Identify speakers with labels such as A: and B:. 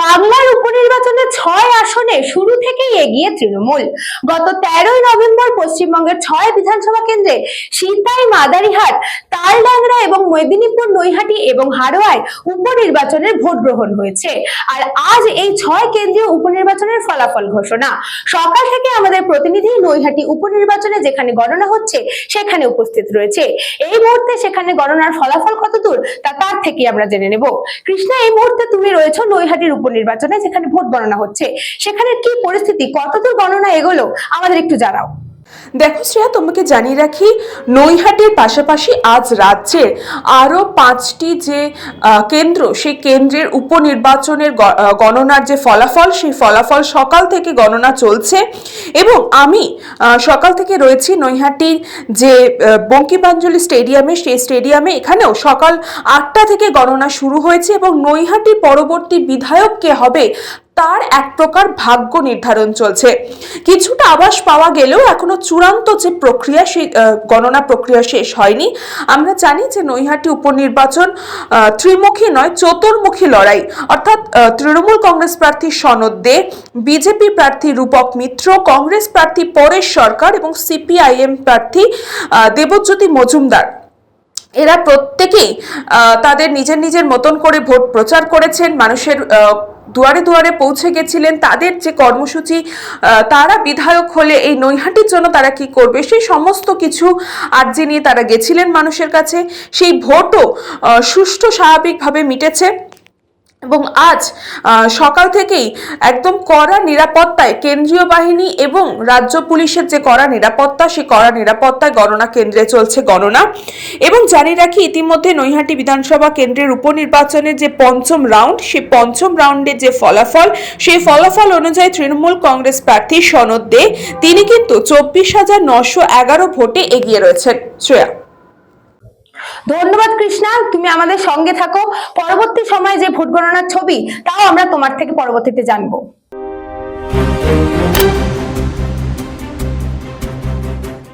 A: বাংলার উপনির্বাচনে ছয় আসনে শুরু থেকেই এগিয়ে তৃণমূল। গত তেরোই নভেম্বর পশ্চিমবঙ্গের ছয় বিধানসভা কেন্দ্রে সিতাই মাদারিহাট, তালডাংরা এবং মেদিনীপুর, নৈহাটি এবং হারোয়ায় উপনির্বাচনের ভোট গ্রহণ হয়েছে। আর আজ এই ছয় কেন্দ্রীয় উপনির্বাচনের ফলাফল ঘোষণা। সকাল থেকে আমাদের প্রতিনিধি নৈহাটি উপনির্বাচনে যেখানে গণনা হচ্ছে, সেখানে উপস্থিত রয়েছে। এই মুহূর্তে সেখানে গণনার ফলাফল কতদূর, তা থেকে আমরা জেনে নেব। কৃষ্ণা, এই মুহূর্তে তুমি রয়েছো নৈহাটির উপনির্বাচনে, যেখানে ভোট গণনা হচ্ছে। সেখানে কি পরিস্থিতি? কতদূর গণনা এগোলো? আমাদের একটু জানাও।
B: দেখো শ্রেয়া, তোমাকে জানিয়ে রাখি, নৈহাটির পাশাপাশি আজ রাজ্যের আরও পাঁচটি যে কেন্দ্র, সেই কেন্দ্রের উপনির্বাচনের গণনার যে ফলাফল, সেই ফলাফল সকাল থেকে গণনা চলছে। এবং আমি সকাল থেকে রয়েছি নৈহাটির যে বঙ্কিমাঞ্জলি স্টেডিয়ামে, সেই স্টেডিয়ামে এখানেও সকাল আটটা থেকে গণনা শুরু হয়েছে এবং নৈহাটি পরবর্তী বিধায়ক কে হবে তার এক প্রকার ভাগ্য নির্ধারণ চলছে। কিছুটা আভাস পাওয়া গেলেও এখনও চূড়ান্ত যে প্রক্রিয়া সেই গণনা প্রক্রিয়া শেষ হয়নি। আমরা জানি যে নৈহাটি উপনির্বাচন ত্রিমুখী নয়, চতুর্মুখী লড়াই। অর্থাৎ তৃণমূল কংগ্রেস প্রার্থী সনদ দে, বিজেপি প্রার্থী রূপক মিত্র, কংগ্রেস প্রার্থী পরেশ সরকার এবং সিপিআইএম প্রার্থী দেবজ্যোতি মজুমদার। এরা প্রত্যেকেই তাদের নিজের নিজের মতন করে ভোট প্রচার করেছেন। মানুষের দুয়ারে দুয়ারে পৌঁছে গেছিলেন। তাদের যে কর্মসূচি তারা বিধায়ক হলে এই নৈহাটির জন্য তারা কি করবে, সেই সমস্ত কিছু আর্জি নিয়ে তারা গেছিলেন মানুষের কাছে। সেই ভোটও সুষ্ঠু স্বাভাবিকভাবে মিটেছে। এবং আজ সকাল থেকেই একদম কড়া নিরাপত্তায় কেন্দ্রীয় বাহিনী এবং রাজ্য পুলিশের যে কড়া নিরাপত্তা, সেই কড়া নিরাপত্তায় গণনা কেন্দ্রে চলছে গণনা। এবং জানি রাখি ইতিমধ্যে নৈহাটি বিধানসভা কেন্দ্রের উপনির্বাচনের যে পঞ্চম রাউন্ড, সেই পঞ্চম রাউন্ডের যে ফলাফল, সেই ফলাফল অনুযায়ী তৃণমূল কংগ্রেস প্রার্থী সনদ দে। তিনি কিন্তু চব্বিশ হাজার নশো এগারো ভোটে এগিয়ে রয়েছেন। শ্রেয়া।
A: ধন্যবাদ কৃষ্ণা, তুমি আমাদের সঙ্গে থাকো। পরবর্তী সময় যে ভোট গণনার ছবি, তাও আমরা তোমার থেকে পরবর্তীতে জানব।